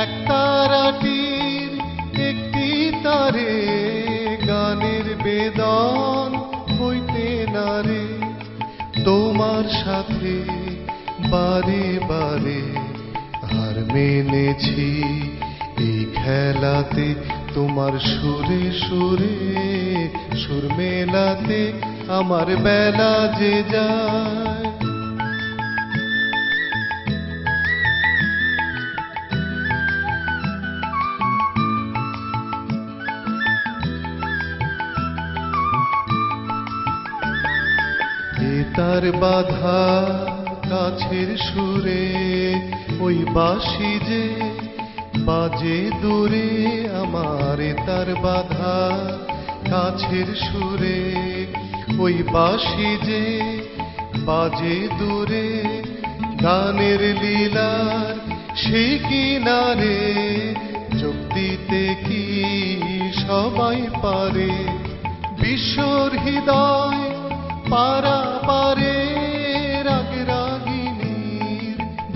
এক তারাটির একটি তারে, গানের বেদন হইতে নারে তোমার সাথে বারে বারে হার মেনেছি এই খেলাতে, তোমার সুরে সুরে, সুর মেলাতে আমার বেলা যে যায়। এ তার বাধা কাছের সুরে, ওই বাঁশি যে বাজে দূরে, আমার তার বাধা কাছের সুরে, ওই বাঁশি যে বাজে দূরে, গানের লীলার সে কিনারে যোগ দিতে কি সবাই পারে? বিশ্বর হৃদয় পারে